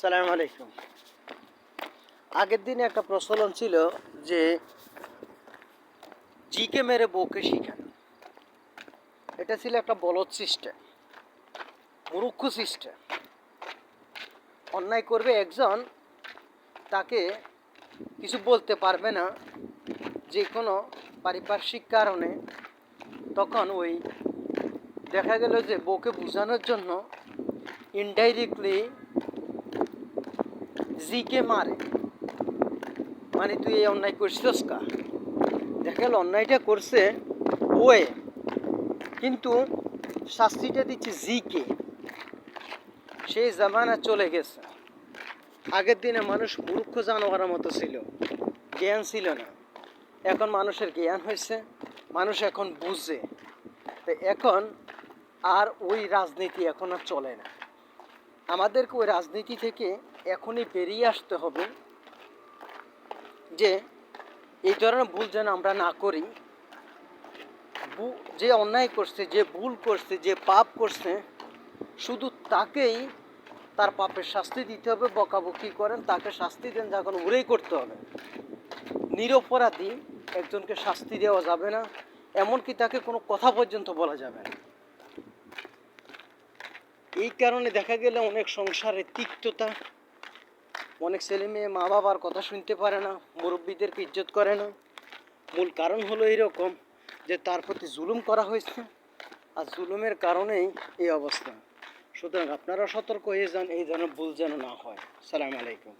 সালাম আলাইকুম। আগের দিনে একটা প্রচলন ছিল যে জিকে মেরে বউকে শিখানো। এটা ছিল একটা বলদ সিস্টেম মুরুক্ষ সিস্টেম। অন্যায় করবে একজন, তাকে কিছু বলতে পারবে না, যে কোনো পারিপার্শ্বিক কারণে। তখন ওই দেখা গেল যে বউকে বোঝানোর জন্য ইনডাইরেক্টলি জিকে মারে। মানে তুই এই অন্যায় করছিস কা? দেখা অন্যায়টা করছে ওয়ে, কিন্তু শাস্তিটা দিচ্ছে জিকে। সেই জামানা চলে গেছে। আগের দিনে মানুষ মূর্খ জানোয়ারের মতো ছিল, জ্ঞান ছিল না। এখন মানুষের জ্ঞান হয়েছে, মানুষ এখন বুঝে। তো এখন আর ওই রাজনীতি এখন আর চলে না। আমাদেরকে ওই রাজনীতি থেকে এখনই বেরিয়ে আসতে হবে যে এই ধরনের ভুল যেন আমরা না করি। যে অন্যায় করছে, যে ভুল করছে, যে পাপ করছে, শুধু তাকেই তার পাপের শাস্তি দিতে হবে, বকাবকি করেন, তাকে শাস্তি দেন যখন উড়েই করতে হবে। নিরপরাধী একজনকে শাস্তি দেওয়া যাবে না, এমনকি তাকে কোনো কথা পর্যন্ত বলা যাবে না। এই কারণে দেখা গেলে অনেক সংসারে তিক্ততা। অনেক ছেলে মেয়ে মা বাবার কথা শুনতে পারে না, মুরব্বীদেরকে ইজ্জত করে না। মূল কারণ হলো এরকম যে তার প্রতি জুলুম করা হয়েছে আর জুলুমের কারণেই এই অবস্থা। সুতরাং আপনারা সতর্ক হয়ে যান, এই যেন ভুল যেন না হয়। সালাম আলাইকুম।